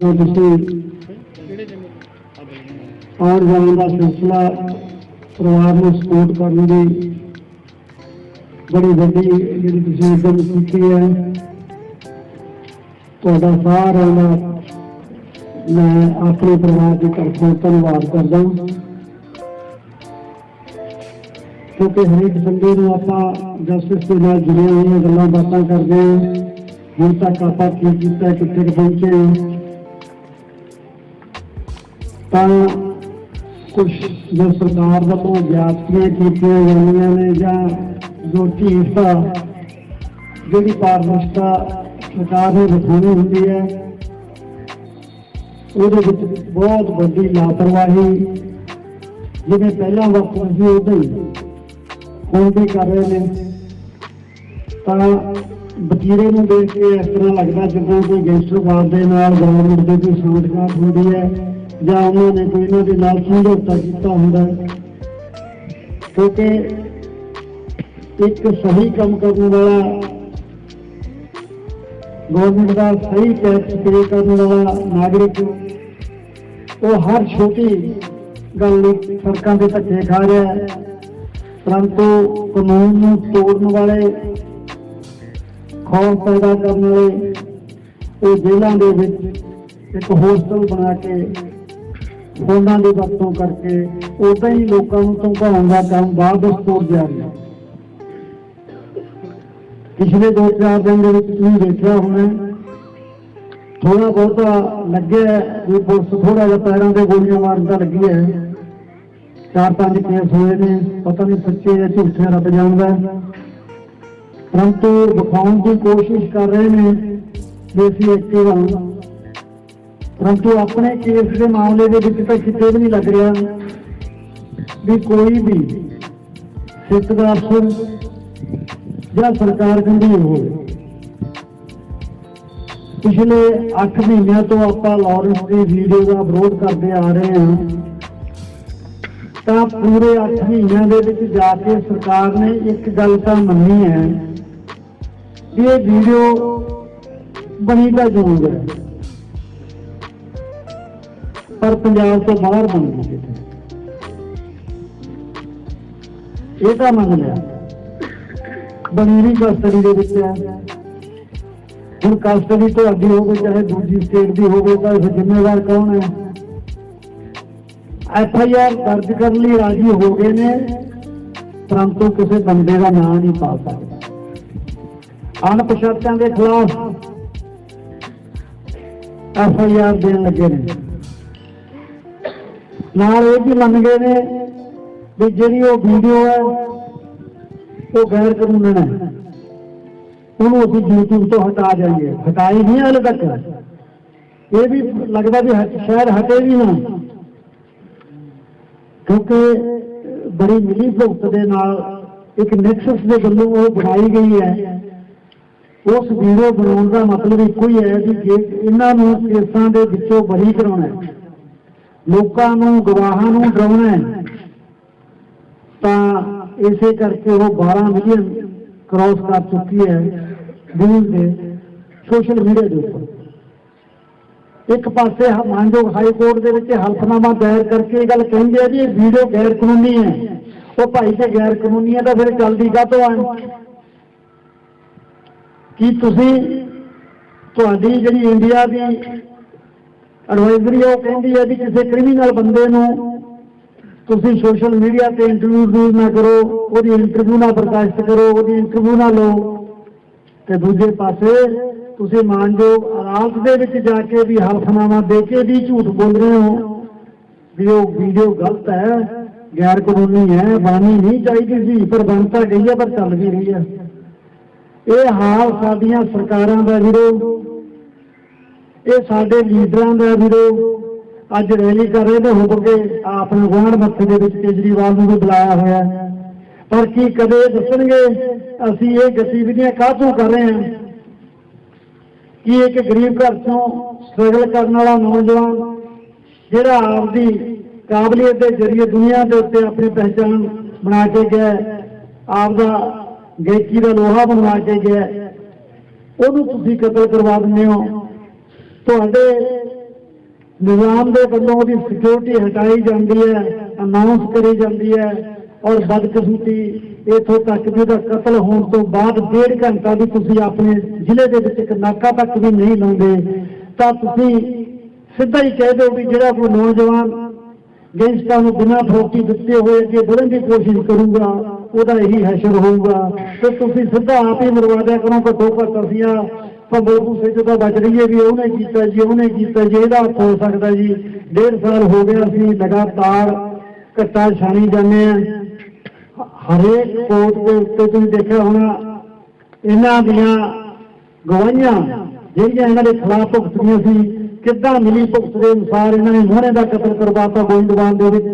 ਜੋ ਤੁਸੀਂ ਆਉਣ ਜਾਣ ਦਾ ਸਿਲਸਿਲਾ ਪਰਿਵਾਰ ਨੂੰ ਸਪੋਰਟ ਕਰਨ ਦੀ ਬੜੀ ਵੱਡੀ ਜਿਹੜੀ ਤੁਸੀਂ ਉਦਮ ਕੀਤੀ ਹੈ, ਤੁਹਾਡਾ ਸਾਰਿਆਂ ਦਾ ਮੈਂ ਆਪਣੇ ਪਰਿਵਾਰ ਦੀ ਤਰਫੋਂ ਧੰਨਵਾਦ ਕਰਦਾ ਕਿਉਂਕਿ ਹਰੇਕ ਸੰਡੇ ਨੂੰ ਆਪਾਂ ਜਸਟਿਸ ਦੇ ਨਾਲ ਜੁੜੀਆਂ ਹੋਈਆਂ ਗੱਲਾਂ ਬਾਤਾਂ ਕਰਦੇ ਹਾਂ। ਹੁਣ ਤੱਕ ਆਪਾਂ ਕੀ ਕੀਤਾ, ਕਿੱਥੇ ਪਹੁੰਚੇ ਹਾਂ। ਤਾਂ ਕੁਝ ਜੋ ਸਰਕਾਰ ਵੱਲੋਂ ਜਾਤੀਆਂ ਕੀਤੀਆਂ ਜਾਂਦੀਆਂ ਨੇ ਜਾਂ ਜੋ ਢੀਠਤਾ ਜਿਹੜੀ ਪਾਰਦਰਸ਼ਤਾ ਸਰਕਾਰ ਨੇ ਦਿਖਾਉਣੀ ਹੁੰਦੀ ਹੈ, ਉਹਦੇ ਵਿੱਚ ਬਹੁਤ ਵੱਡੀ ਲਾਪਰਵਾਹੀ ਜਿਵੇਂ ਪਹਿਲਾਂ ਵਕਤ ਸੀ ਉਦਾਂ ਹੀ ਹੁਣ ਵੀ ਕਰ ਰਹੇ ਨੇ। ਤਾਂ ਵਕੀਰੇ ਨੂੰ ਦੇਖ ਕੇ ਇਸ ਤਰ੍ਹਾਂ ਲੱਗਦਾ ਜਿਵੇਂ ਕੋਈ ਗੈਂਗਸਟਰਵਾਦ ਦੇ ਨਾਲ ਗਵਰਨਮੈਂਟ ਦੇ ਕੋਈ ਸਾਂਠਗਾਂਠ ਹੁੰਦੀ ਹੈ। ਜਾਂ ਉਹਨਾਂ ਨੇ ਕੋਈ ਇਹਨਾਂ ਦੇ ਨਾਲ ਸਮਝੌਤਾ ਕੀਤਾ ਹੁੰਦਾ ਹੈ, ਕਿਉਂਕਿ ਇੱਕ ਸਹੀ ਕੰਮ ਕਰਨ ਵਾਲਾ ਗਵਰਨਮੈਂਟ ਦਾ ਸਹੀ ਟੈਕਸ ਪੇ ਕਰਨ ਵਾਲਾ ਨਾਗਰਿਕ, ਉਹ ਹਰ ਛੋਟੀ ਗੱਲ ਲਈ ਸੜਕਾਂ ਦੇ ਧੱਕੇ ਖਾ ਰਿਹਾ ਹੈ, ਪਰੰਤੂ ਕਾਨੂੰਨ ਨੂੰ ਤੋੜਨ ਵਾਲੇ, ਖੌਫ ਪੈਦਾ ਕਰਨ ਵਾਲੇ, ਉਹ ਜੇਲ੍ਹਾਂ ਦੇ ਵਿੱਚ ਇੱਕ ਹੋਸਟਲ ਬਣਾ ਕੇ ਫੋਨਾਂ ਦੀ ਵਰਤੋਂ ਕਰਕੇ ਉਦਾਂ ਹੀ ਲੋਕਾਂ ਨੂੰ ਧਮਕਾਉਣ ਦਾ ਕੰਮ ਬਾਅਦ ਤੋੜ ਜਾ ਪਿਛਲੇ ਦੋ ਚਾਰ ਦਿਨ ਦੇ ਵਿੱਚ ਤੁਸੀਂ ਦੇਖਿਆ ਹੋਣਾ ਥੋੜਾ ਬਹੁਤਾ ਲੱਗਿਆ ਵੀ ਪੁਲਿਸ ਥੋੜਾ ਜਿਹਾ ਪੈਰਾਂ ਤੇ ਗੋਲੀਆਂ ਮਾਰਨ ਦਾ ਲੱਗੀ ਹੈ। ਚਾਰ ਪੰਜ ਕੇਸ ਹੋਏ ਨੇ, ਪਤਾ ਨਹੀਂ ਸੱਚੇ ਜਾਂ ਝੂਠੇ ਰੱਬ ਜਾਣਦਾ ਪਰੰਤੂ ਦਿਖਾਉਣ ਦੀ ਕੋਸ਼ਿਸ਼ ਕਰ ਰਹੇ ਨੇ ਵੀ ਅਸੀਂ ਐਕਟਿਵ ਹਾਂ ਪਰੰਤੂ ਆਪਣੇ ਕੇਸ ਦੇ ਮਾਮਲੇ ਦੇ ਵਿੱਚ ਤਾਂ ਕਿਤੇ ਵੀ ਨਹੀਂ ਲੱਗ ਰਿਹਾ ਵੀ ਕੋਈ ਵੀ ਸਿੱਖ ਦਾ ਅਫਸਰ ਜਾਂ ਸਰਕਾਰ ਗੰਭੀਰ ਹੋਵੇ। ਪਿਛਲੇ 8 ਮਹੀਨਿਆਂ ਤੋਂ ਆਪਾਂ ਲਾਰੈਂਸ ਦੀ ਵੀਡੀਓ ਦਾ ਵਿਰੋਧ ਕਰਦੇ ਆ ਰਹੇ ਹਾਂ। ਤਾਂ ਪੂਰੇ 8 ਮਹੀਨਿਆਂ ਦੇ ਵਿੱਚ ਜਾ ਕੇ ਸਰਕਾਰ ਨੇ ਇੱਕ ਗੱਲ ਤਾਂ ਮੰਨੀ ਹੈ ਵੀ ਇਹ ਵੀਡੀਓ ਬਣੀ ਤਾਂ ਜ਼ਰੂਰ ਹੈ। ਪਰ ਪੰਜਾਬ ਤੋਂ ਬਾਹਰ ਬਣ ਗਈ ਕਿਤੇ ਇਹ ਤਾਂ ਮੰਨ ਲਿਆ ਬਣੀ ਨਹੀਂ ਕਸਟਡੀ ਦੇ ਵਿੱਚ ਹੈ ਹੁਣ ਕਸਟਡੀ ਤੁਹਾਡੀ ਹੋਵੇ ਚਾਹੇ ਦੂਜੀ ਸਟੇਟ ਦੀ ਹੋਵੇ ਤਾਂ ਇਸ ਜ਼ਿੰਮੇਵਾਰ ਕੌਣ ਹੈ ਐਫ ਆਈ ਆਰ ਦਰਜ ਕਰਨ ਲਈ ਰਾਜੀ ਹੋ ਗਏ ਨੇ ਪਰੰਤੂ ਕਿਸੇ ਬੰਦੇ ਦਾ ਨਾਂ ਨਹੀਂ ਪਾ ਸਕਦੇ ਅਣਪਛਾਤਿਆਂ ਦੇ ਖਿਲਾਫ ਐਫ ਆਈ ਆਰ ਦੇਣ ਲੱਗੇ ਨੇ। ਨਾਲ ਇਹ ਵੀ ਮੰਨ ਗਏ ਨੇ ਵੀ ਜਿਹੜੀ ਉਹ ਵੀਡੀਓ ਹੈ, ਉਹ ਗੈਰ ਕਾਨੂੰਨ ਹੈ। ਉਹਨੂੰ ਅਸੀਂ YouTube ਤੋਂ ਹਟਾ ਜਾਈਏ। ਹਟਾਈ ਨਹੀਂ ਹਾਲੇ ਤੱਕ। ਇਹ ਵੀ ਲੱਗਦਾ ਵੀ ਸ਼ਾਇਦ ਹਟੇ ਵੀ ਨਾ। ਕਿਉਂਕਿ ਬੜੀ ਮਿਲੀ ਭੁਗਤ ਦੇ ਨਾਲ ਇੱਕ ਨੈਕਸਸ ਦੇ ਵੱਲੋਂ ਉਹ ਬਣਾਈ ਗਈ ਹੈ। ਉਸ ਵੀਡੀਓ ਬਣਾਉਣ ਦਾ ਮਤਲਬ ਇੱਕੋ ਹੀ ਹੈ ਕਿ ਜੇ ਇਹਨਾਂ ਨੂੰ ਕੇਸਾਂ ਦੇ ਵਿੱਚੋਂ ਬਰੀ ਕਰਾਉਣਾ ਹੈ। ਲੋਕਾਂ ਨੂੰ, ਗਵਾਹਾਂ ਨੂੰ ਡਰਾਉਣਾ ਤਾਂ ਇਸੇ ਕਰਕੇ ਉਹ 12 ਮਿਲੀਅਨ ਕ੍ਰਾਸ ਕਰ ਚੁੱਕੀ ਹੈ ਵਿਊਜ਼ ਦੇ ਸੋਸ਼ਲ ਮੀਡੀਆ ਦੇ ਉੱਪਰ। ਇੱਕ ਪਾਸੇ ਮਾਨਯੋਗ ਹਾਈ ਕੋਰਟ ਦੇ ਵਿੱਚ ਹਲਫਨਾਮਾ ਦਾਇਰ ਕਰਕੇ ਇਹ ਗੱਲ ਕਹਿੰਦੇ ਆ ਵੀ ਇਹ ਵੀਡੀਓ ਗੈਰ ਕਾਨੂੰਨੀ ਹੈ। ਉਹ ਭਾਈ ਜੇ ਗੈਰ ਕਾਨੂੰਨੀ ਹੈ ਤਾਂ ਫਿਰ ਜਲਦੀ ਕਾਹਤੋਂ ਆ ਕੀ ਤੁਸੀਂ ਤੁਹਾਡੀ ਜਿਹੜੀ ਇੰਡੀਆ ਦੀ ਐਡਵਾਈਜ਼ਰੀ ਉਹ ਕਹਿੰਦੀ ਹੈ ਵੀ ਕਿਸੇ ਕ੍ਰਿਮੀਨਲ ਬੰਦੇ ਨੂੰ ਤੁਸੀਂ ਸੋਸ਼ਲ ਮੀਡੀਆ ਤੇ ਇੰਟਰਵਿਊ ਨਾ ਕਰੋ, ਉਹਦੀ ਇੰਟਰਵਿਊ ਨਾ ਪ੍ਰਕਾਸ਼ਿਤ ਕਰੋ, ਉਹਦੀ ਇੰਟਰਵਿਊ ਨਾ ਲਓ। ਤੇ ਦੂਜੇ ਪਾਸੇ ਤੁਸੀਂ ਮਾਨਯੋਗ ਅਦਾਲਤ ਦੇ ਵਿੱਚ ਜਾ ਕੇ ਵੀ ਹਲਫਨਾਮਾ ਦੇ ਕੇ ਵੀ ਝੂਠ ਬੋਲ ਰਹੇ ਹੋ, ਵੀ ਉਹ ਵੀਡੀਓ ਗਲਤ ਹੈ, ਗੈਰ ਕਾਨੂੰਨੀ ਹੈ, ਬਾਣੀ ਨਹੀਂ ਚਾਹੀਦੀ ਸੀ, ਪਰ ਬਣ ਤਾਂ ਗਈ ਹੈ, ਪਰ ਚੱਲ ਵੀ ਰਹੀ ਹੈ। ਇਹ ਹਾਲ ਸਾਡੀਆਂ ਸਰਕਾਰਾਂ ਦਾ ਵੀਰੋ ਇਹ ਸਾਡੇ ਲੀਡਰਾਂ ਦਾ ਵੀਰੋ, ਅੱਜ ਰੈਲੀ ਕਰ ਰਹੇ ਨੇ ਹੋ ਕੇ ਆਪਣੇ ਗੁਆਂਢ ਮੱਥੇ ਦੇ ਵਿੱਚ ਕੇਜਰੀਵਾਲ ਨੂੰ ਵੀ ਬੁਲਾਇਆ ਹੋਇਆ ਹੈ। ਪਰ ਕੀ ਕਦੇ ਦੱਸਣਗੇ, ਅਸੀਂ ਇਹ ਗਤੀਵਿਧੀਆਂ ਕਾਹਤੋਂ ਕਰ ਰਹੇ ਹਾਂ? ਕਿ ਇੱਕ ਗਰੀਬ ਘਰ ਤੋਂ ਸਟਰਗਲ ਕਰਨ ਵਾਲਾ ਨੌਜਵਾਨ, ਜਿਹੜਾ ਆਪਦੀ ਕਾਬਲੀਅਤ ਦੇ ਜ਼ਰੀਏ ਦੁਨੀਆ ਦੇ ਉੱਤੇ ਆਪਣੀ ਪਹਿਚਾਣ ਬਣਾ ਕੇ ਗਿਆ ਆਪਦਾ ਗਾਇਕੀ ਦਾ ਲੋਹਾ ਬਣਵਾ ਕੇ ਗਿਆ ਉਹਨੂੰ ਤੁਸੀਂ ਕਤਲ ਕਰਵਾ ਦਿੰਦੇ ਹੋ। ਤੁਹਾਡੇ ਨਿਜ਼ਾਮ ਦੇ ਵੱਲੋਂ ਉਹਦੀ ਸਿਕਿਉਰਿਟੀ ਹਟਾਈ ਜਾਂਦੀ ਹੈ ਅਨਾਉਂਸ ਕਰੀ ਜਾਂਦੀ ਹੈ ਔਰ ਬਦਕਿਸਮਤੀ ਇਥੋਂ ਤੱਕ ਵੀ ਉਹਦਾ ਕਤਲ ਹੋਣ ਤੋਂ ਬਾਅਦ ਡੇਢ ਘੰਟਾ ਵੀ ਤੁਸੀਂ ਆਪਣੇ ਜ਼ਿਲ੍ਹੇ ਦੇ ਵਿੱਚ ਇੱਕ ਨਾਕਾ ਤੱਕ ਵੀ ਨਹੀਂ ਲਾਉਂਦੇ, ਤਾਂ ਤੁਸੀਂ ਸਿੱਧਾ ਹੀ ਕਹਿ ਦਿਓ ਵੀ ਜਿਹੜਾ ਕੋਈ ਨੌਜਵਾਨ ਗੈਂਗਸਟਰਾਂ ਨੂੰ ਬਿਨਾਂ ਫਰੋਤੀ ਦਿੱਤੇ ਹੋਏ ਅੱਗੇ ਵਧਣ ਦੀ ਕੋਸ਼ਿਸ਼ ਕਰੂਗਾ, ਉਹਦਾ ਇਹੀ ਹਸ਼ਰ ਹੋਊਗਾ। ਤੇ ਤੁਸੀਂ ਸਿੱਧਾ ਆਪ ਹੀ ਮਰਵਾ ਦਿਆ ਕਰੋ ਘੱਟੋ ਘੱਟ ਅਸੀਂ ਆ ਭੰਬਲ ਭੂਸੇ ਤੋਂ ਤਾਂ ਬਚ ਰਹੀਏ ਵੀ ਉਹਨੇ ਕੀਤਾ ਜੀ, ਉਹਨੇ ਕੀਤਾ ਜੀ, ਇਹਦਾ ਹੱਥ ਹੋ ਸਕਦਾ ਜੀ। ਡੇਢ ਸਾਲ ਹੋ ਗਿਆ ਅਸੀਂ ਲਗਾਤਾਰ ਘੱਟਾ ਛਾਣੀ ਜਾਂਦੇ ਆ ਹਰੇਕ ਕੋਰਟ ਦੇ ਉੱਤੇ ਤੁਸੀਂ ਦੇਖਿਆ ਹੋਣਾ, ਇਹਨਾਂ ਦੀਆਂ ਗਵਾਹੀਆਂ, ਜਿਹੜੀਆਂ ਇਹਨਾਂ ਦੇ ਖਿਲਾਫ ਭੁਗਤੀਆਂ ਸੀ, ਕਿੱਦਾਂ ਮਿਲੀ ਭੁਗਤ ਦੇ ਅਨੁਸਾਰ ਇਹਨਾਂ ਨੇ ਮੋਹਰੇ ਦਾ ਕਤਲ ਕਰਵਾਤਾ ਗੋਇੰਦਵਾਨ ਦੇ ਵਿੱਚ।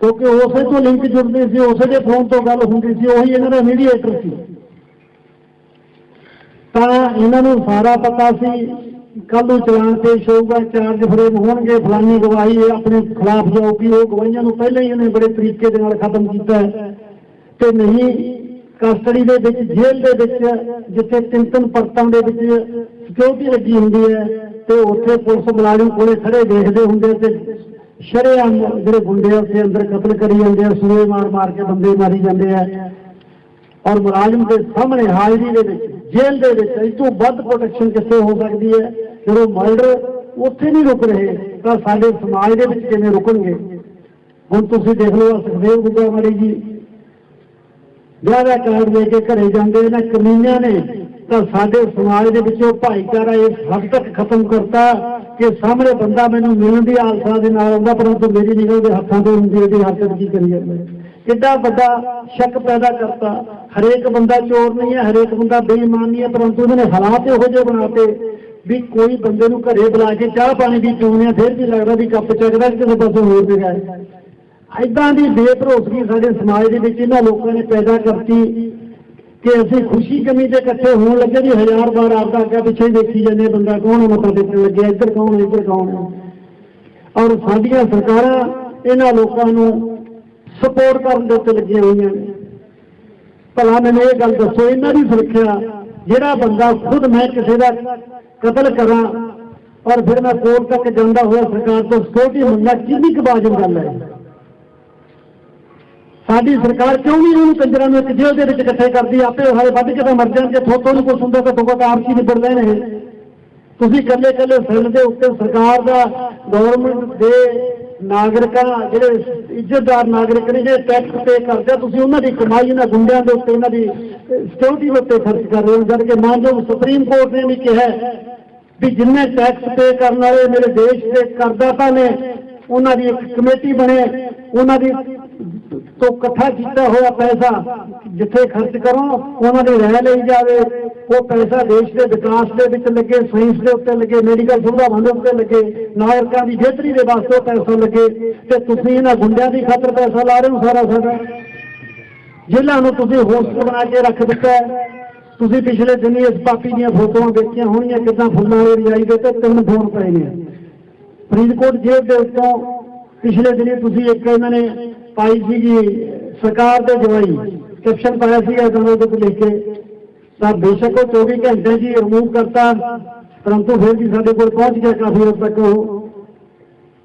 ਕਿਉਂਕਿ ਉਸੇ ਤੋਂ ਲਿੰਕ ਜੁੜਦੇ ਸੀ, ਉਸੇ ਦੇ ਫੋਨ ਤੋਂ ਗੱਲ ਹੁੰਦੀ ਸੀ, ਉਹੀ ਇਹਨਾਂ ਦਾ ਮੀਡੀਏਟਰ ਸੀ। ਤਾਂ ਇਹਨਾਂ ਨੂੰ ਸਾਰਾ ਪਤਾ ਸੀ। ਕੱਲ ਨੂੰ ਚਲਾਨ ਪੇਸ਼ ਹੋਊਗਾ, ਚਾਰਜ ਫਰੇਮ ਹੋਣਗੇ, ਫਲਾਨੀ ਗਵਾਹੀ ਆਪਣੇ ਖਿਲਾਫ ਜਾਊਗੀ ਉਹ ਗਵਾਹੀਆਂ ਨੂੰ ਪਹਿਲਾਂ ਹੀ ਇਹਨੇ ਬੜੇ ਤਰੀਕੇ ਦੇ ਨਾਲ ਖਤਮ ਕੀਤਾ ਤੇ ਨਹੀਂ ਕਸਟਡੀ ਦੇ ਵਿੱਚ, ਜੇਲ੍ਹ ਦੇ ਵਿੱਚ, ਜਿੱਥੇ ਤਿੰਨ ਤਿੰਨ ਪਰਤਾਂ ਦੇ ਵਿੱਚ ਸਿਕਿਉਰਿਟੀ ਲੱਗੀ ਹੁੰਦੀ ਹੈ, ਤੇ ਉੱਥੇ ਪੁਲਿਸ ਮੁਲਾਜ਼ਮ ਕੋਲੇ ਖੜੇ ਦੇਖਦੇ ਹੁੰਦੇ ਤੇ ਸ਼ਰੇਆਮ ਜਿਹੜੇ ਗੁੰਡੇ ਆ, ਉੱਥੇ ਅੰਦਰ ਕਤਲ ਕਰੀ ਜਾਂਦੇ ਆ, ਸੂਏ ਮਾਰ ਮਾਰ ਕੇ ਬੰਦੇ ਮਾਰੀ ਜਾਂਦੇ ਆ। ਔਰ ਮੁਲਾਜ਼ਮ ਦੇ ਸਾਹਮਣੇ ਹਾਜ਼ਰੀ ਦੇ ਵਿੱਚ ਜੇਲ੍ਹ ਦੇ ਵਿੱਚ ਇਸ ਤੋਂ ਵੱਧ ਪ੍ਰੋਟੈਕਸ਼ਨ ਕਿੱਥੇ ਹੋ ਸਕਦੀ ਹੈ? ਜਦੋਂ ਮਰਡਰ ਉੱਥੇ ਨਹੀਂ ਰੁਕ ਰਹੇ, ਤਾਂ ਸਾਡੇ ਸਮਾਜ ਦੇ ਵਿੱਚ ਕਿਵੇਂ ਰੁਕਣਗੇ? ਹੁਣ ਤੁਸੀਂ ਦੇਖ ਲਓ ਸੁਖਦੇਵ ਗੁੱਗਾ ਵਾਲੀ ਜੀ। ਵਿਆਹ ਦਾ ਕਾਰਡ ਦੇ ਕੇ ਘਰੇ ਜਾਂਦੇ ਇਹਨਾਂ ਕਮੀਨਿਆਂ ਨੇ। ਤਾਂ ਸਾਡੇ ਸਮਾਜ ਦੇ ਵਿੱਚੋਂ ਭਾਈਚਾਰਾ ਇਸ ਹੱਦ ਤੱਕ ਖਤਮ ਕਰਤਾ ਕਿ ਸਾਹਮਣੇ ਬੰਦਾ ਮੈਨੂੰ ਮਿਲਣ ਦੀ ਆਲਸਾ ਦੇ ਨਾਲ ਆਉਂਦਾ, ਪਰੰਤੂ ਮੇਰੀ ਨਿਗਾਹ ਦੇ ਹੱਥਾਂ ਤੇ ਹੁੰਦੀ ਉਹਦੀ ਹਰਕਤ ਕੀ ਕਰੀ ਜਾਂਦਾ। ਕਿੱਡਾ ਵੱਡਾ ਸ਼ੱਕ ਪੈਦਾ ਕਰਤਾ। ਹਰੇਕ ਬੰਦਾ ਚੋਰ ਨਹੀਂ ਹੈ ਹਰੇਕ ਬੰਦਾ ਬੇਈਮਾਨ ਨਹੀਂ ਹੈ ਪਰੰਤੂ ਉਹਨਾਂ ਨੇ ਹਾਲਾਤ ਇਹੋ ਜਿਹੇ ਬਣਾਤੇ ਵੀ ਕੋਈ ਬੰਦੇ ਨੂੰ ਘਰੇ ਬੁਲਾ ਕੇ ਚਾਹ ਪਾਣੀ ਦੀ ਚੋਣਿਆ ਫਿਰ ਵੀ ਲੱਗਦਾ ਵੀ ਕੱਪ ਚੱਕਦਾ ਕਿਸੇ ਪਾਸੇ ਹੋਰ ਜਗ੍ਹਾ ਹੈ ਐਦਾਂ ਦੀ ਬੇਭਰੋਸਗੀ ਸਾਡੇ ਸਮਾਜ ਦੇ ਵਿੱਚ ਇਹਨਾਂ ਲੋਕਾਂ ਨੇ ਪੈਦਾ ਕਰਤੀ ਕਿ ਅਸੀਂ ਖੁਸ਼ੀ ਕਮੀ ਦੇ ਇਕੱਠੇ ਹੋਣ ਲੱਗੇ ਵੀ ਹਜ਼ਾਰ ਵਾਰ ਆਪਦਾ ਅੱਗੇ ਪਿੱਛੇ ਦੇਖੀ ਜਾਂਦੇ ਆ, ਬੰਦਾ ਕੌਣ ਮਤਾ ਦੇਖਣ ਲੱਗਿਆ ਇੱਧਰ ਕੌਣ ਇੱਧਰ ਕੌਣ ਔਰ ਸਾਡੀਆਂ ਸਰਕਾਰਾਂ ਇਹਨਾਂ ਲੋਕਾਂ ਨੂੰ ਸਪੋਰਟ ਕਰਨ ਦੇ ਉੱਤੇ ਲੱਗੀਆਂ ਹੋਈਆਂ ਨੇ। ਭਲਾ ਮੈਨੂੰ ਇਹ ਗੱਲ ਦੱਸੋ, ਇਹਨਾਂ ਦੀ ਸੁਰੱਖਿਆ, ਜਿਹੜਾ ਬੰਦਾ ਖੁਦ ਮੈਂ ਕਿਸੇ ਦਾ ਕਤਲ ਕਰਾਂ ਔਰ ਫਿਰ ਮੈਂ ਕੋਰਟ ਤੱਕ ਜਾਂਦਾ ਹੋਇਆ ਸਰਕਾਰ ਤੋਂ ਸਿਕਿਉਰਿਟੀ ਮੰਗਾ, ਕਿੰਨੀ ਕੁ ਬਾਜੂ ਗੱਲ ਹੈ? ਸਾਡੀ ਸਰਕਾਰ ਕਿਉਂ ਨਹੀਂ ਉਹਨੂੰ ਕੰਜਰਾਂ ਨੂੰ ਇੱਕ ਜੇਲ੍ਹ ਦੇ ਵਿੱਚ ਇਕੱਠੇ ਕਰਦੀ, ਆਪੇ ਹਾਲੇ ਵੱਧ ਕੇ ਤਾਂ ਮਰ ਜਾਣ ਜੇ ਥੋਤੋਂ ਨੂੰ ਕੁਛ ਹੁੰਦਾ ਤਾਂ ਤੁਹਾਡਾ ਤਾਂ ਆਪ ਕੀ ਨਿਬੜ ਲੈਣ ਇਹ ਤੁਸੀਂ ਇਕੱਲੇ ਇਕੱਲੇ ਸਿਰ ਦੇ ਉੱਤੇ ਸਰਕਾਰ ਦਾ ਗਵਰਨਮੈਂਟ ਦੇ ਨਾਗਰਿਕਾਂ, ਜਿਹੜੇ ਇੱਜ਼ਤਦਾਰ ਨਾਗਰਿਕ ਨੇ, ਜਿਹੜੇ ਟੈਕਸ ਪੇ ਕਰਦੇ ਤੁਸੀਂ ਉਹਨਾਂ ਦੀ ਕਮਾਈ ਇਹਨਾਂ ਗੁੰਡਿਆਂ ਦੇ ਉੱਤੇ ਇਹਨਾਂ ਦੀ ਸਿਕਿਉਰਿਟੀ ਦੇ ਉੱਤੇ ਖਰਚ ਕਰ ਰਹੇ ਹੋ। ਜਦ ਕਿ ਮਾਨਯੋਗ ਸੁਪਰੀਮ ਕੋਰਟ ਨੇ ਵੀ ਕਿਹਾ ਵੀ ਜਿੰਨੇ ਟੈਕਸ ਪੇ ਕਰਨ ਵਾਲੇ ਮੇਰੇ ਦੇਸ਼ ਦੇ ਕਰਦਾਤਾ ਨੇ, ਉਹਨਾਂ ਦੀ ਇੱਕ ਕਮੇਟੀ ਬਣੇ, ਉਹਨਾਂ ਦੀ ਤੋਂ ਇਕੱਠਾ ਕੀਤਾ ਹੋਇਆ ਪੈਸਾ ਜਿੱਥੇ ਖਰਚ ਕਰੋ, ਉਹਨਾਂ ਦੀ ਰਹਿ ਲਈ ਜਾਵੇ। ਉਹ ਪੈਸਾ ਦੇਸ਼ ਦੇ ਵਿਕਾਸ ਦੇ ਵਿੱਚ ਲੱਗੇ ਸਾਇੰਸ ਦੇ ਉੱਤੇ ਲੱਗੇ ਮੈਡੀਕਲ ਸੁਵਿਧਾਵਾਂ ਦੇ ਉੱਤੇ ਲੱਗੇ, ਨਾਗਰਿਕਾਂ ਦੀ ਬਿਹਤਰੀ ਦੇ ਵਾਸਤੇ ਉਹ ਪੈਸਾ ਲੱਗੇ। ਤੇ ਤੁਸੀਂ ਇਹਨਾਂ ਗੁੰਡਿਆਂ ਦੀ ਖਾਤਰ ਪੈਸਾ ਲਾ ਰਹੇ ਹੋ ਸਾਰਾ ਸਾਡਾ। ਜ਼ਿਲ੍ਹਾ ਨੂੰ ਤੁਸੀਂ ਹੋਸਟ ਬਣਾ ਕੇ ਰੱਖ ਦਿੱਤਾ ਤੁਸੀਂ ਪਿਛਲੇ ਦਿਨੀ ਇਸ ਪਾਪੀ ਦੀਆਂ ਫੋਟੋਆਂ ਦੇਖੀਆਂ ਹੋਣੀਆਂ, ਕਿਦਾਂ ਫੁੱਲਾਂ ਵਾਲੀ ਰਜਾਈ ਦੇ ਤੇ ਤਿੰਨ ਫੋਨ ਪਏ ਨੇ। ਫਰੀਦਕੋਟ ਜੇਲ੍ਹ ਦੇ ਉੱਤੋਂ ਪਿਛਲੇ ਦਿਨੀ ਤੁਸੀਂ ਇੱਕ ਇਹਨਾਂ ਨੇ ਪਾਈ ਸੀਗੀ ਸਰਕਾਰ ਦੇ ਜਵਾਈ, ਕੈਪਸ਼ਨ ਪਾਇਆ ਸੀਗਾ ਦੋਨੋਂ ਦੇ ਉੱਤੇ ਲਿਖ ਕੇ। ਤਾਂ ਬੇਸ਼ੱਕ ਉਹ 24 ਘੰਟੇ ਜੀ ਰਿਮੂਵ ਕਰਤਾ, ਪਰੰਤੂ ਫਿਰ ਵੀ ਸਾਡੇ ਕੋਲ ਪਹੁੰਚ ਗਿਆ ਕਾਫੀ ਹੱਦ ਤੱਕ ਉਹ।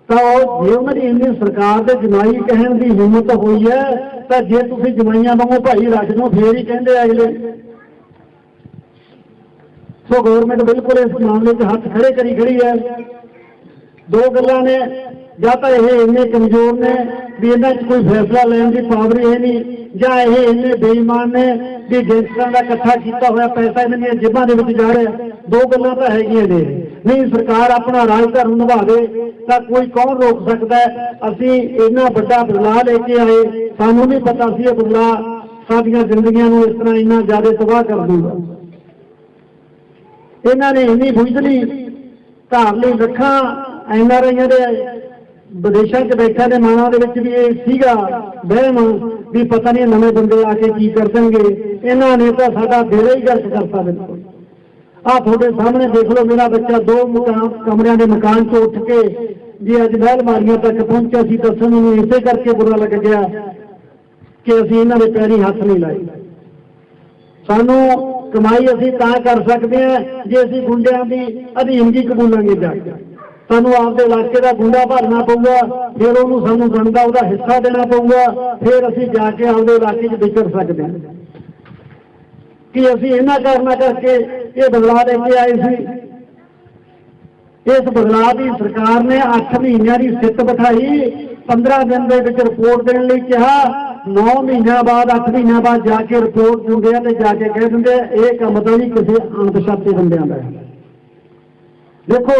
ਤਾਂ ਉਹ ਜੇ ਉਹਨਾਂ ਦੀ ਇੰਨੀ ਸਰਕਾਰ ਦੇ ਜਮਾਈ ਕਹਿਣ ਦੀ ਹਿੰਮਤ ਹੋਈ ਹੈ, ਤਾਂ ਜੇ ਤੁਸੀਂ ਜਮਾਈਆਂ ਵਾਂਗੂ ਭਾਈ ਰੱਖ ਦੋ ਫੇਰ ਹੀ ਕਹਿੰਦੇ ਅਗਲੇ। ਸੋ ਗਵਰਨਮੈਂਟ ਬਿਲਕੁਲ ਇਸ ਮਾਮਲੇ 'ਚ ਹੱਥ ਖੜੇ ਕਰੀ ਖੜੀ ਹੈ। ਦੋ ਗੱਲਾਂ ਨੇ ਜਾਂ ਤਾਂ ਇਹ ਇੰਨੇ ਕਮਜ਼ੋਰ ਨੇ ਵੀ ਇਹਨਾਂ 'ਚ ਕੋਈ ਫੈਸਲਾ ਲੈਣ ਦੀ ਪਾਵਰ ਹੀ ਹੈ ਨਹੀਂ, ਜਾਂ ਇਹ ਇੰਨੇ ਬੇਈਮਾਨ ਨੇ ਵੀ ਗੈਂਗਸਟਰਾਂ ਦਾ ਇਕੱਠਾ ਕੀਤਾ ਹੋਇਆ ਪੈਸਾ ਇਹਨਾਂ ਦੀਆਂ ਜੇਬਾਂ ਦੇ ਵਿੱਚ ਜਾ ਰਿਹਾ। ਦੋ ਗੱਲਾਂ ਤਾਂ ਹੈਗੀਆਂ ਨੇ। ਨਹੀਂ, ਸਰਕਾਰ ਆਪਣਾ ਰਾਜ ਧਰਮ ਨਿਭਾਵੇ ਤਾਂ ਕੋਈ ਕੌਣ ਰੋਕ ਸਕਦਾ ਅਸੀਂ ਇੰਨਾ ਵੱਡਾ ਬਦਲਾਅ ਲੈ ਕੇ ਆਏ, ਸਾਨੂੰ ਨਹੀਂ ਪਤਾ ਸੀ ਇਹ ਬਦਲਾਅ ਸਾਡੀਆਂ ਜ਼ਿੰਦਗੀਆਂ ਨੂੰ ਇਸ ਤਰ੍ਹਾਂ ਇੰਨਾ ਜ਼ਿਆਦਾ ਤਬਾਹ ਕਰ ਦੂਗਾ। ਇਹਨਾਂ ਨੇ ਇੰਨੀ ਬੁਝਲੀ ਧਾਰ ਲਈ ਰੱਖਾਂ ਐਨਆਰਆਈਆਂ ਦੇ ਵਿਦੇਸ਼ਾਂ 'ਚ ਬੈਠਾ ਦੇ ਮਨਾਂ ਦੇ ਵਿੱਚ ਵੀ ਇਹ ਸੀਗਾ ਵਹਿਮ ਵੀ ਪਤਾ ਨਹੀਂ ਨਵੇਂ ਬੰਦੇ ਆ ਕੇ ਕੀ ਕਰ ਦੇਣਗੇ। ਇਹਨਾਂ ਨੇ ਤਾਂ ਸਾਡਾ ਬੇੜਾ ਹੀ ਗਰਕ ਕਰਤਾ ਬਿਲਕੁਲ। ਆਹ ਤੁਹਾਡੇ ਸਾਹਮਣੇ ਦੇਖ ਲਓ ਮੇਰਾ ਬੱਚਾ ਦੋ ਕਮਰਿਆਂ ਦੇ ਮਕਾਨ 'ਚੋਂ ਉੱਠ ਕੇ ਜੀ ਅੱਜ ਮਹਿਲ ਮਾਰੀਆਂ ਤੱਕ ਪਹੁੰਚਿਆ ਸੀ ਦੱਸਣ ਨੂੰ ਇਸੇ ਕਰਕੇ ਬੁਰਾ ਲੱਗ ਗਿਆ ਕਿ ਅਸੀਂ ਇਹਨਾਂ ਦੇ ਪੈਰੀ ਹੱਥ ਨਹੀਂ ਲਾਏ। ਸਾਨੂੰ ਕਮਾਈ ਅਸੀਂ ਤਾਂ ਕਰ ਸਕਦੇ ਹਾਂ ਜੇ ਅਸੀਂ ਗੁੰਡਿਆਂ ਦੀ ਅਧੀਨਗੀ ਕਬੂਲਾਂਗੇ ਜਾ ਕੇ। ਸਾਨੂੰ ਆਪਦੇ ਇਲਾਕੇ ਦਾ ਗੁੰਡਾ ਭਰਨਾ ਪਊਗਾ ਫਿਰ ਉਹਨੂੰ ਸਾਨੂੰ ਬਣਦਾ ਉਹਦਾ ਹਿੱਸਾ ਦੇਣਾ ਪਊਗਾ ਫਿਰ ਅਸੀਂ ਜਾ ਕੇ ਆਪਦੇ ਇਲਾਕੇ 'ਚ ਵਿਚਰ ਸਕਦੇ ਹਾਂ। ਕਿ ਅਸੀਂ ਇਹਨਾਂ ਕਾਰਨਾਂ ਕਰਕੇ ਇਹ ਬਦਲਾਅ ਲੈ ਕੇ ਆਏ ਸੀ। ਇਸ ਬਦਲਾਅ ਦੀ ਸਰਕਾਰ ਨੇ 8 ਮਹੀਨਿਆਂ ਦੀ ਸਿੱਤ ਬਿਠਾਈ 15 ਦਿਨ ਦੇ ਵਿੱਚ ਰਿਪੋਰਟ ਦੇਣ ਲਈ ਕਿਹਾ 9 ਮਹੀਨਿਆਂ ਬਾਅਦ 8 ਮਹੀਨਿਆਂ ਬਾਅਦ ਜਾ ਕੇ ਰਿਪੋਰਟ ਦਿੰਦੇ ਆ ਤੇ ਜਾ ਕੇ ਕਹਿ ਦਿੰਦੇ ਆ, ਇਹ ਕੰਮ ਤਾਂ ਜੀ ਕਿਸੇ ਅਣਪਛਾਤੇ ਬੰਦਿਆਂ ਦਾ ਹੈ। ਦੇਖੋ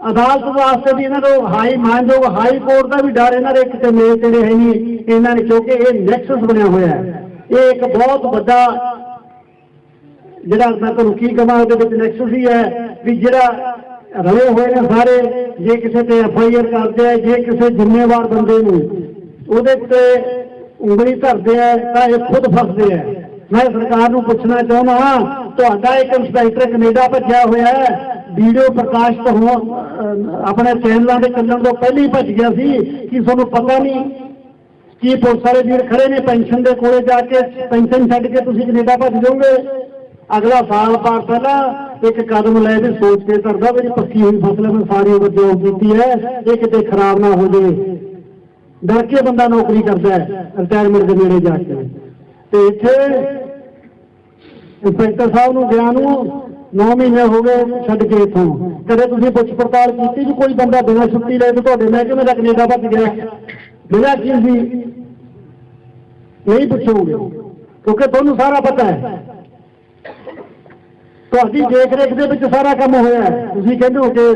ਅਦਾਲਤ ਵਾਸਤੇ ਵੀ ਇਹਨਾਂ ਨੂੰ ਹਾਈ ਮਾਨਯੋਗ ਹਾਈ ਕੋਰਟ ਦਾ ਵੀ ਡਰ ਇਹਨਾਂ ਦੇ ਕਿਤੇ ਮੇਲ ਤੇੜੇ ਹੈ ਨਹੀਂ, ਇਹਨਾਂ ਨੇ ਕਿਉਂਕਿ ਇਹ ਨੈਕਸਸ ਬਣਿਆ ਹੋਇਆ ਹੈ। ਇਹ ਇੱਕ ਬਹੁਤ ਵੱਡਾ ਜਿਹੜਾ ਮੈਂ ਤੁਹਾਨੂੰ ਕੀ ਕਹਾਂ, ਉਹਦੇ ਵਿੱਚ ਨੈਕਸਸ ਹੀ ਹੈ ਵੀ ਜਿਹੜਾ ਰਲੇ ਹੋਏ ਨੇ ਸਾਰੇ, ਜੇ ਕਿਸੇ ਤੇ ਐਫ ਆਈ ਆਰ ਕਰਦੇ ਆ, ਜੇ ਕਿਸੇ ਜ਼ਿੰਮੇਵਾਰ ਬੰਦੇ ਨੂੰ ਉਹਦੇ ਤੇ ਉਂਗਲੀ ਧਰਦੇ ਆ, ਤਾਂ ਇਹ ਖੁਦ ਫਸਦੇ ਆ। ਮੈਂ ਸਰਕਾਰ ਨੂੰ ਪੁੱਛਣਾ ਚਾਹੁੰਦਾ ਹਾਂ, ਤੁਹਾਡਾ ਇੱਕ ਇੰਸਪੈਕਟਰ ਕੈਨੇਡਾ ਭੱਜਿਆ ਹੋਇਆ ਹੈ ਵੀਡੀਓ ਪ੍ਰਕਾਸ਼ਿਤ ਹੋਣ ਆਪਣੇ ਚੈਨਲਾਂ ਦੇ ਚੱਲਣ ਤੋਂ ਪਹਿਲਾਂ ਹੀ ਭੱਜ ਗਿਆ ਸੀ ਕਿ ਤੁਹਾਨੂੰ ਪਤਾ ਨਹੀਂ ਕੀ ਪੁਲਿਸ ਵਾਲੇ ਵੀਰ ਖੜੇ ਨੇ ਪੈਨਸ਼ਨ ਦੇ ਕੋਲੇ ਜਾ ਕੇ। ਪੈਨਸ਼ਨ ਛੱਡ ਕੇ ਤੁਸੀਂ ਕੈਨੇਡਾ ਭੱਜ ਜਾਓਗੇ। ਅਗਲਾ ਸਾਲ ਪਾਰ ਪਹਿਲਾਂ ਇੱਕ ਕਦਮ ਲੈ ਕੇ ਸੋਚ ਕੇ ਕਰਦਾ ਵੀ ਪੱਕੀ ਹੋਈ ਫਸਲ ਮੈਂ ਸਾਰੀ ਉਮਰ ਜੋ ਕੀਤੀ ਹੈ, ਇਹ ਕਿਤੇ ਖਰਾਬ ਨਾ ਹੋ ਜਾਵੇ। ਡਰ ਕੇ ਬੰਦਾ ਨੌਕਰੀ ਕਰਦਾ ਹੈ ਰਿਟਾਇਰਮੈਂਟ ਦੇ ਨੇੜੇ ਜਾ ਕੇ। ਤੇ ਇੱਥੇ ਇੰਸਪੈਕਟਰ ਸਾਹਿਬ ਨੂੰ ਗਿਆ ਨੂੰ 9 ਮਹੀਨੇ ਹੋ ਗਏ ਛੱਡ ਕੇ ਇਥੋਂ। ਕਦੇ ਤੁਸੀਂ ਪੁੱਛ ਪੜਤਾਲ ਕੀਤੀ ਕਿ ਕੋਈ ਬੰਦਾ ਬਿਨਾਂ ਛੁੱਟੀ ਲੈ ਕੇ ਤੁਹਾਡੇ ਮਹਿਕਮੇ ਦਾ ਕੈਨੇਡਾ ਭੱਜ ਗਿਆ? ਬਿਨਾਂ ਕੀ ਸੀ? ਨਹੀਂ ਪੁੱਛੋਗੇ। ਕਿਉਂਕਿ ਤੁਹਾਨੂੰ ਸਾਰਾ ਪਤਾ ਹੈ। ਤੁਹਾਡੀ ਦੇਖ ਰੇਖ ਦੇ ਵਿੱਚ ਸਾਰਾ ਕੰਮ ਹੋਇਆ ਤੁਸੀਂ ਕਹਿੰਦੇ ਹੋ ਕਿ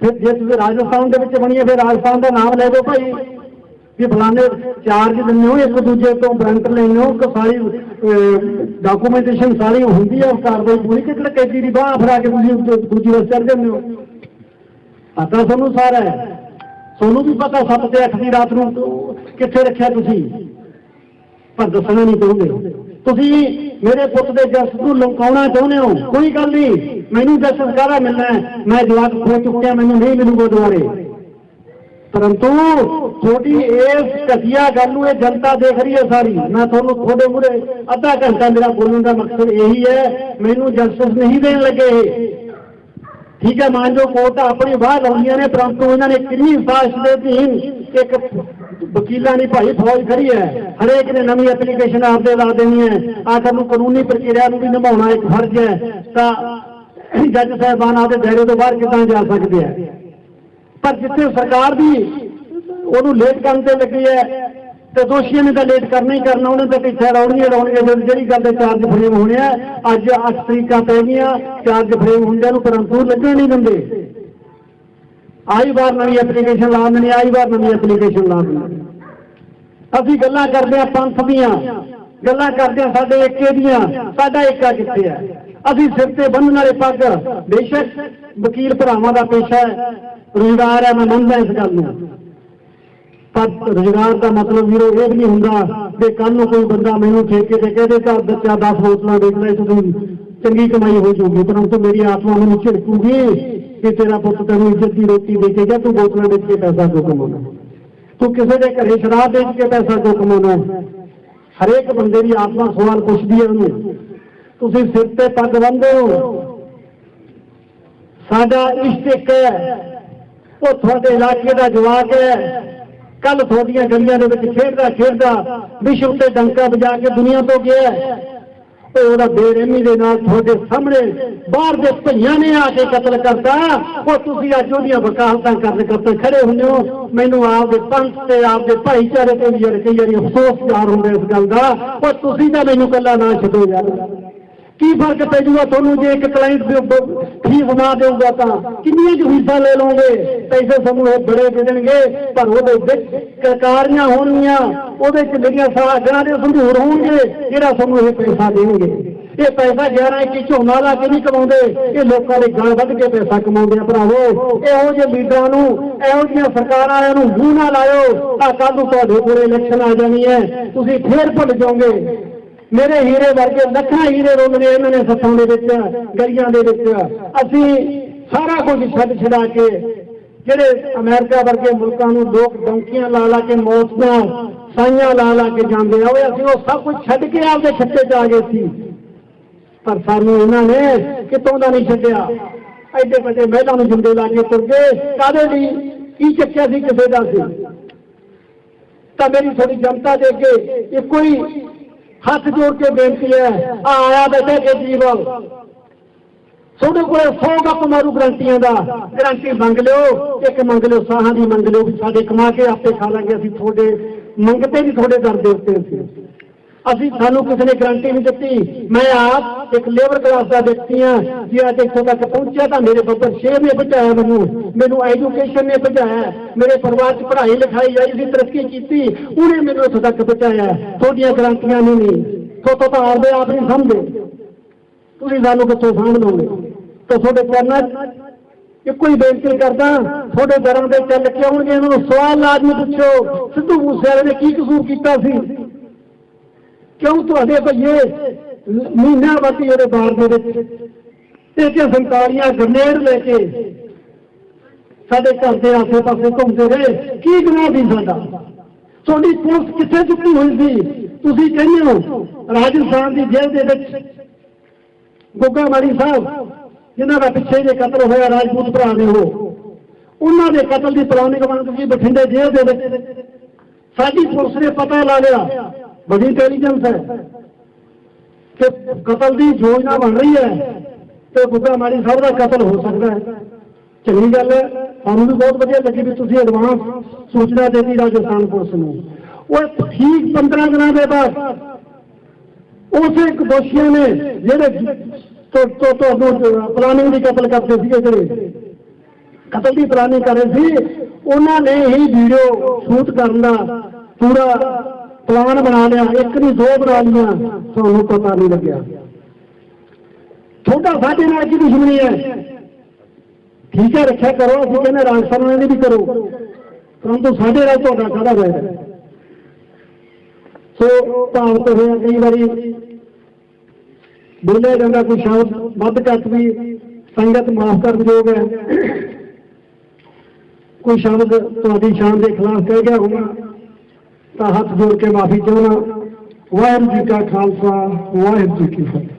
ਫਿਰ ਜੇ ਤੁਸੀਂ ਰਾਜਸਥਾਨ ਦੇ ਵਿੱਚ ਬਣੀਏ, ਫਿਰ ਰਾਜਸਥਾਨ ਦਾ ਨਾਮ ਲੈ ਦਿਓ ਭਾਈ। ਕਿ ਫਲਾਣੇ ਚਾਰਜ ਦਿੰਦੇ ਹੋ, ਇੱਕ ਦੂਜੇ ਤੋਂ ਬ੍ਰਾਂਟ ਲੈਂਦੇ ਹੋ ਕਿ ਸਾਰੀ ਡਾਕੂਮੈਂਟੇਸ਼ਨ ਸਾਰੀ ਹੁੰਦੀ ਹੈ ਕਾਰਵਾਈ ਪੂਰੀ ਕਿ ਕਿਹੜਾ ਕੈਦੀ ਦੀ ਬਾਹ ਫੜਾ ਕੇ ਤੁਸੀਂ ਦੂਜੀ ਵਾਰ ਚੜ ਜਾਂਦੇ ਹੋ? ਪਤਾ ਤੁਹਾਨੂੰ ਸਾਰਾ ਹੈ। ਤੁਹਾਨੂੰ ਵੀ ਪਤਾ 7 ਤੇ 8 ਦੀ ਰਾਤ ਨੂੰ ਕਿੱਥੇ ਰੱਖਿਆ ਤੁਸੀਂ? ਪਰ ਦੱਸਣਾ ਨਹੀਂ ਚਾਹੁੰਦੇ। ਤੁਸੀਂ ਮੇਰੇ ਪੁੱਤ ਦੇ ਜਸ ਨੂੰ ਲੰਕਾਉਣਾ ਚਾਹੁੰਦੇ ਹੋ? ਕੋਈ ਗੱਲ ਨਹੀਂ। ਮੈਨੂੰ ਜਸਟ ਕਾਹਦਾ ਮਿਲਣਾ ਮੈਂ ਜਵਾਬ ਖੋ ਚੁੱਕਿਆ, ਮੈਨੂੰ ਨਹੀਂ ਮਿਲੂਗਾ ਦੁਬਾਰੇ। ਪਰੰਤੂ ਤੁਹਾਡੀ ਇਸ ਘਟੀਆ ਗੱਲ ਨੂੰ ਇਹ ਜਨਤਾ ਦੇਖ ਰਹੀ ਹੈ ਸਾਰੀ। ਮੈਂ ਤੁਹਾਨੂੰ ਤੁਹਾਡੇ ਮੂਹਰੇ ਅੱਧਾ ਘੰਟਾ ਮੇਰਾ ਬੋਲਣ ਦਾ ਮਕਸਦ ਇਹੀ ਹੈ, ਮੈਨੂੰ ਜਸਟਿਸ ਨਹੀਂ ਦੇਣ ਲੱਗੇ। ਠੀਕ ਹੈ, ਮੰਨ ਜੋ ਕੋਰਟ ਆਪਣੀ ਬਾਹ ਲਾਉਂਦੀਆਂ ਨੇ, ਪਰੰਤੂ ਇਹਨਾਂ ਨੇ ਕਿੰਨੀ ਸਾਜ਼ਿਸ਼ ਦੇ ਅਧੀਨ ਇੱਕ ਵਕੀਲਾਂ ਦੀ ਭਾਈ ਫੌਜ ਖੜੀ ਹੈ। ਹਰੇਕ ਨੇ ਨਵੀਂ ਐਪਲੀਕੇਸ਼ਨ ਆਪਦੇ ਲਾ ਦੇਣੀ ਹੈ। ਆਖਰ ਨੂੰ ਕਾਨੂੰਨੀ ਪ੍ਰਕਿਰਿਆ ਨੂੰ ਵੀ ਨਿਭਾਉਣਾ ਇੱਕ ਫਰਜ਼ ਹੈ। ਤਾਂ ਜੱਜ ਸਾਹਿਬਾਨ ਆਪਦੇ ਦਾਇਰੇ ਤੋਂ ਬਾਹਰ ਕਿੱਦਾਂ ਜਾ ਸਕਦੇ ਆ? ਪਰ ਜਿੱਥੇ ਸਰਕਾਰ ਦੀ ਉਹਨੂੰ ਲੇਟ ਕਰਨ ਤੇ ਲੱਗੀ ਹੈ ਤੇ ਦੋਸ਼ੀਆਂ ਨੇ ਤਾਂ ਲੇਟ ਕਰਨਾ ਹੀ ਕਰਨਾ, ਉਹਨੇ ਤਾਂ ਪਿੱਛੇ ਰੌਣੀਆਂ ਰੌਣੀਆਂ ਜਿਹੜੀ ਜਿਹੜੀ ਗੱਲ ਦੇ ਚਾਰਜ ਫਰੇਮ ਹੋਣੇ ਆ ਅੱਜ ਅੱਠ ਤਰੀਕਾਂ ਪੈ ਗਈਆਂ ਚਾਰਜ ਫਰੇਮ ਹੁੰਦਿਆਂ ਨੂੰ ਪਰੰਤੂ ਲੱਗਣ ਨਹੀਂ ਦਿੰਦੇ। ਆਈ ਵਾਰ ਨਵੀਂ ਐਪਲੀਕੇਸ਼ਨ ਲਾ ਦਿੰਦੇ ਆਈ ਵਾਰ ਨਵੀਂ ਐਪਲੀਕੇਸ਼ਨ ਲਾ ਦਿੰਦੇ ਅਸੀਂ ਗੱਲਾਂ ਕਰਦੇ ਆ ਪੰਥ ਦੀਆਂ, ਗੱਲਾਂ ਕਰਦੇ ਆ ਸਾਡੇ ਏਕੇ ਦੀਆਂ, ਸਾਡਾ ਏਕਾ ਕਿੱਥੇ ਹੈ? ਅਸੀਂ ਸਿਰ ਤੇ ਬੰਨਣ ਵਾਲੇ ਪੱਗ ਬੇਸ਼ੱਕ ਵਕੀਲ ਭਰਾਵਾਂ ਦਾ ਪੇਸ਼ਾ ਹੈ, ਰੁਜ਼ਗਾਰ ਹੈ, ਮੈਂ ਮੰਨਦਾ ਇਸ ਗੱਲ ਨੂੰ। ਪਰ ਰੁਜ਼ਗਾਰ ਦਾ ਮਤਲਬ ਵੀਰੋ ਇਹ ਵੀ ਨਹੀਂ ਹੁੰਦਾ ਕਿ ਕੱਲ ਨੂੰ ਕੋਈ ਬੰਦਾ ਮੈਨੂੰ ਠੇਕੇ ਤੇ ਕਹਦੇ ਤਾਂ ਬੱਚਾ 10 ਬੋਤਲਾਂ ਵੇਚ ਲੈ, ਤੂੰ ਚੰਗੀ ਕਮਾਈ ਹੋ ਜਾਊਗੀ। ਪਰੰਤੂ ਮੇਰੀ ਆਤਮਾ ਮੈਨੂੰ ਝਿੜਕੂਗੀ ਕਿ ਤੇਰਾ ਪੁੱਤ ਤੈਨੂੰ ਇੱਜ਼ਤ ਦੀ ਰੋਟੀ ਦੇ ਕੇ ਗਿਆ, ਤੂੰ ਬੋਤਲਾਂ ਵੇਚ ਕੇ ਪੈਸਾ ਕਿਉਂ ਕਮਾਉਣਾ? ਤੂੰ ਕਿਸੇ ਦੇ ਘਰੇ ਸ਼ਰਾਬ ਵੇਚ ਕੇ ਪੈਸਾ ਕਿਉਂ ਕਮਾਉਣਾ? ਹਰੇਕ ਬੰਦੇ ਦੀ ਆਤਮਾ ਸਵਾਲ ਪੁੱਛਦੀ ਹੈ ਉਹਨੂੰ। ਤੁਸੀਂ ਸਿਰ ਤੇ ਪੱਗ ਬੰਨਦੇ ਹੋ। ਸਾਡਾ ਇਸ਼ਟ ਹੈ। ਉਹ ਤੁਹਾਡੇ ਇਲਾਕੇ ਦਾ ਜਵਾਕ ਹੈ। ਕੱਲ ਤੁਹਾਡੀਆਂ ਗਲੀਆਂ ਦੇ ਵਿੱਚ ਖੇਡਦਾ ਖੇਡਦਾ ਵਿਸ਼ਵ ਤੇ ਡੰਕਾ ਵਜਾ ਕੇ ਦੁਨੀਆ ਤੋਂ ਗਿਆ ਹੈ। ਉਹਦਾ ਬੇਰਹਿਮੀ ਦੇ ਨਾਲ ਤੁਹਾਡੇ ਸਾਹਮਣੇ ਬਾਹਰ ਦੇ ਭਈਆਂ ਨੇ ਆ ਕੇ ਕਤਲ ਕਰਤਾ। ਉਹ ਤੁਸੀਂ ਅੱਜ ਉਹਦੀਆਂ ਵਕਾਲਤਾਂ ਕਰਨ ਕਰਦੇ ਖੜੇ ਹੁੰਦੇ ਹੋ। ਮੈਨੂੰ ਆਪਦੇ ਪੰਥ ਤੇ, ਆਪਦੇ ਭਾਈਚਾਰੇ ਤੇ ਵੀ ਯਾਰ ਕਈ ਵਾਰੀ ਅਫਸੋਸਦਾਰ ਹੁੰਦਾ ਇਸ ਗੱਲ ਦਾ। ਉਹ ਤੁਸੀਂ ਤਾਂ ਮੈਨੂੰ ਕੱਲਾ ਨਾ ਛੱਡੋ ਯਾਰ। ਕੀ ਫ਼ਰਕ ਪੈ ਜੂਗਾ ਤੁਹਾਨੂੰ ਜੇ ਇੱਕ ਕਲਾਇੰਟ ਦੇ ਉੱਪਰ ਫੀਸ ਨਾ ਦੇਊਗਾ ਤਾਂ? ਕਿੰਨੀਆਂ ਕੁ ਫੀਸਾਂ ਲੈ ਲਓਗੇ? ਪੈਸੇ ਤੁਹਾਨੂੰ ਇਹ ਬੜੇ ਦੇ ਦੇਣਗੇ, ਪਰ ਉਹਦੇ ਵਿੱਚ ਕਕਾਰੀਆਂ ਹੋਣਗੀਆਂ। ਉਹਦੇ ਚ ਜਿਹੜੀਆਂ ਸਾਗਰਾਂ ਦੇ ਸੰਧੂਰ ਹੋਣਗੇ, ਜਿਹੜਾ ਤੁਹਾਨੂੰ ਇਹ ਪੈਸਾ ਦੇਣਗੇ। ਇਹ ਪੈਸਾ 11 ਇੱਕੀ ਝੋਨਾ ਲਾ ਕੇ ਨਹੀਂ ਕਮਾਉਂਦੇ। ਇਹ ਲੋਕਾਂ ਦੇ ਗਲ ਵੱਢ ਕੇ ਪੈਸਾ ਕਮਾਉਂਦੇ ਆ ਭਰਾਵੋ। ਇਹੋ ਜਿਹੇ ਲੀਡਰਾਂ ਨੂੰ, ਇਹੋ ਜਿਹੀਆਂ ਸਰਕਾਰਾਂ ਵਾਲਿਆਂ ਨੂੰ ਮੂੰਹ ਨਾ ਲਾਇਓ। ਤਾਂ ਕੱਲ ਨੂੰ ਤੁਹਾਡੇ ਕੋਲ ਇਲੈਕਸ਼ਨ ਆ ਜਾਣੀ ਹੈ। ਤੁਸੀਂ ਫੇਰ ਭੁੱਲ ਜਾਓਗੇ। ਮੇਰੇ ਹੀਰੇ ਵਰਗੇ, ਲੱਖਾਂ ਹੀਰੇ ਰੋਲਦੇ ਇਹਨਾਂ ਨੇ ਸੱਥਾਂ ਦੇ ਵਿੱਚ, ਗਲੀਆਂ ਦੇ ਵਿੱਚ। ਅਸੀਂ ਸਾਰਾ ਕੁਝ ਛੱਡ ਛਡਾ ਕੇ ਜਿਹੜੇ ਅਮਰੀਕਾ ਵਰਗੇ ਮੁਲਕਾਂ ਨੂੰ ਲੋਕ ਡੰਕੀਆਂ ਲਾ ਲਾ ਕੇ ਮੌਤ ਦੀਆਂ ਸਾਈਆਂ ਲਾ ਲਾ ਕੇ ਜਾਂਦੇ ਆ, ਓਏ ਅਸੀਂ ਉਹ ਸਭ ਕੁਝ ਛੱਡ ਕੇ ਆਪਦੇ ਛੱਕੇ 'ਚ ਆ ਗਏ ਸੀ। ਪਰ ਸਾਨੂੰ ਇਹਨਾਂ ਨੇ ਕਿਤੋਂ ਦਾ ਨਹੀਂ ਛੱਡਿਆ। ਐਡੇ ਵੱਡੇ ਮਹਿਲਾ ਨੂੰ ਜਿੰਦੇ ਲਾ ਕੇ ਤੁਰ ਗਏ। ਕਾਦੇ ਲਈ? ਕੀ ਚੱਕਿਆ ਸੀ ਕਿਸੇ ਦਾ ਸੀ? ਤਾਂ ਮੇਰੀ ਥੋੜੀ ਜਨਤਾ ਦੇ ਅੱਗੇ ਇੱਕੋ ਹੀ ਹੱਥ ਜੋੜ ਕੇ ਬੇਨਤੀ ਹੈ ਆ ਆਇਆ ਬੈਠੇ ਕੇਜਰੀਵਾਲ ਤੁਹਾਡੇ ਕੋਲ 100 ਗੱਪ ਮਾਰੂ ਗਰੰਟੀਆਂ ਦਾ। ਗਰੰਟੀ ਮੰਗ ਲਿਓ, ਇੱਕ ਮੰਗ ਲਿਓ, ਸਾਹਾਂ ਦੀ ਮੰਗ ਲਿਓ ਵੀ ਸਾਡੇ ਕਮਾ ਕੇ ਆਪੇ ਖਾ ਲਾਂਗੇ, ਅਸੀਂ ਤੁਹਾਡੇ ਮੰਗਤੇ ਵੀ ਤੁਹਾਡੇ ਦਰ ਦੇ ਉੱਤੇ। ਅਸੀਂ ਅਸੀਂ ਸਾਨੂੰ ਕਿਸੇ ਨੇ ਗਰੰਟੀ ਨਹੀਂ ਦਿੱਤੀ ਮੈਂ ਆਪ ਇੱਕ ਲੇਬਰ ਕਲਾਸ ਦਾ ਵਿਅਕਤੀ ਹਾਂ ਜੇ ਅੱਜ ਇੱਥੋਂ ਤੱਕ ਪਹੁੰਚਿਆ ਤਾਂ ਮੇਰੇ ਬੱਬਰ ਸ਼ੇਰ ਨੇ ਬਚਾਇਆ ਮੈਨੂੰ ਮੈਨੂੰ ਐਜੂਕੇਸ਼ਨ ਨੇ ਬਚਾਇਆ ਮੇਰੇ ਪਰਿਵਾਰ 'ਚ ਪੜ੍ਹਾਈ ਲਿਖਾਈ ਆਈ ਸੀ ਤਰੱਕੀ ਕੀਤੀ ਉਹਨੇ ਮੈਨੂੰ ਇੱਥੋਂ ਤੱਕ ਬਚਾਇਆ ਤੁਹਾਡੀਆਂ ਗਰੰਟੀਆਂ ਨੂੰ ਨਹੀਂ ਤੁਹਾਤੋਂ ਤਾਂ ਆਪਦੇ ਆਪ ਨਹੀਂ ਸਮਝਦੇ ਤੁਸੀਂ ਸਾਨੂੰ ਕਿੱਥੋਂ ਸਾਂਭ ਲਓਗੇ ਤਾਂ ਤੁਹਾਡੇ ਚਰਨਾਂ 'ਚ ਇੱਕੋ ਹੀ ਬੇਨਤੀ ਕਰਦਾ ਤੁਹਾਡੇ ਦਰਾਂ ਦੇ ਚੱਲ ਕੇ ਆਉਣਗੇ ਇਹਨਾਂ ਨੂੰ ਸਵਾਲ ਲਾਜ਼ਮੀ ਪੁੱਛੋ ਸਿੱਧੂ ਮੂਸੇਵਾਲੇ ਨੇ ਕੀ ਕਸੂਰ ਕੀਤਾ ਸੀ ਕਿਉਂ ਤੁਹਾਡੇ ਭਈਏ? ਮਹੀਨਾ ਵਰਤੀ ਉਹਦੇ ਬਾਰ ਦੇ ਵਿੱਚ। ਤੇ ਕਿ ਸੰਤਾਲੀਆਂ ਗ੍ਰਨੇਡ ਲੈ ਕੇ ਸਾਡੇ ਘਰ ਦੇ ਆਸੇ ਪਾਸੇ ਘੁੰਮਦੇ ਰਹੇ। ਕੀ ਗੁਨਾਹ ਸੀ ਸਾਡਾ? ਤੁਹਾਡੀ ਪੁਲਿਸ ਕਿੱਥੇ ਚੁੱਕੀ ਹੋਈ ਸੀ? ਤੁਸੀਂ ਕਹਿੰਦੇ ਹੋ ਰਾਜਸਥਾਨ ਦੀ ਜੇਲ੍ਹ ਦੇ ਵਿੱਚ। ਗੋਗਾ ਮਾਰੀ ਸਾਹਿਬ, ਜਿਨ੍ਹਾਂ ਦਾ ਪਿੱਛੇ ਜੇ ਕਤਲ ਹੋਇਆ ਰਾਜਪੂਤ ਭਰਾ ਨੇ ਉਹ, ਉਹਨਾਂ ਦੇ ਕਤਲ ਦੀ ਪਲਾਨਿੰਗ ਬਣ ਗਈ ਬਠਿੰਡੇ ਜੇਲ੍ਹ ਦੇ ਵਿੱਚ। ਸਾਡੀ ਪੁਲਿਸ ਨੇ ਪਤਾ ਲਾ ਲਿਆ ਬੜੀ ਇੰਟੈਲੀਜੈਂਸ ਹੈ ਕਿ ਕਤਲ ਦੀ ਯੋਜਨਾ ਬਣ ਰਹੀ ਹੈ ਤੇ ਗੁੱਗਾ ਮਾਰੀ ਸਾਹਿਬ ਦਾ ਕਤਲ ਹੋ ਸਕਦਾ ਹੈ। ਚੰਗੀ ਗੱਲ ਹੈ, ਸਾਨੂੰ ਵੀ ਬਹੁਤ ਵਧੀਆ ਲੱਗੀ ਵੀ ਤੁਸੀਂ ਐਡਵਾਂਸ ਸੂਚਨਾ ਦਿੱਤੀ ਰਾਜਸਥਾਨ ਪੁਲਿਸ ਨੂੰ। ਉਹ ਠੀਕ 15 ਦਿਨਾਂ ਦੇ ਬਾਅਦ ਉਸੇ ਇੱਕ ਦੋਸ਼ੀਆਂ ਨੇ ਜਿਹੜੇ ਤੋਂ ਤੋਂ, ਤੁਹਾਨੂੰ ਪਲਾਨਿੰਗ ਦੀ ਕਤਲ ਕਰਦੇ ਸੀਗੇ ਜਿਹੜੇ, ਕਤਲ ਦੀ ਪਲਾਨਿੰਗ ਕਰ ਰਹੇ ਸੀ, ਉਹਨਾਂ ਨੇ ਹੀ ਵੀਡੀਓ ਸ਼ੂਟ ਕਰਨ ਦਾ ਪੂਰਾ ਪਲਾਨ ਬਣਾ ਲਿਆ, ਇੱਕ ਨਹੀਂ, ਦੋ ਬਣਾ ਲਈਆਂ, ਤੁਹਾਨੂੰ ਪਤਾ ਨਹੀਂ ਲੱਗਿਆ। ਤੁਹਾਡਾ ਸਾਡੇ ਨਾਲ ਕੀ ਦੁਸ਼ਮਣੀ ਹੈ? ਠੀਕ ਹੈ, ਰੱਖਿਆ ਕਰੋ, ਅਸੀਂ ਕਹਿੰਦੇ ਰਾਜਸਥਾਨ ਵਾਲਿਆਂ ਦੀ ਵੀ ਕਰੋ। ਪਰੰਤੂ ਸਾਡੇ ਨਾਲ ਤੁਹਾਡਾ ਕਾਹਦਾ ਵੈਰ ਸੋ ਭਾਵਤ ਹੋਇਆ ਕਈ ਵਾਰੀ, ਬੋਲਿਆ ਜਾਂਦਾ ਕੋਈ ਸ਼ਬਦ ਵੱਧ ਘੱਟ ਵੀ ਸੰਗਤ ਮਾਫ ਕਰਨ ਯੋਗ ਹੈ ਕੋਈ ਸ਼ਬਦ ਤੁਹਾਡੀ ਸ਼ਾਨ ਦੇ ਖਿਲਾਫ ਕਹਿ ਗਿਆ ਹੋਊਗਾ ਤਾਂ ਹੱਥ ਜੋੜ ਕੇ ਮਾਫੀ ਚਾਹੁੰਦਾ ਵਾਹਿਗੁਰੂ ਜੀ ਕਾ ਖਾਲਸਾ ਵਾਹਿਗੁਰੂ ਜੀ ਕੀ ਫਤਿਹ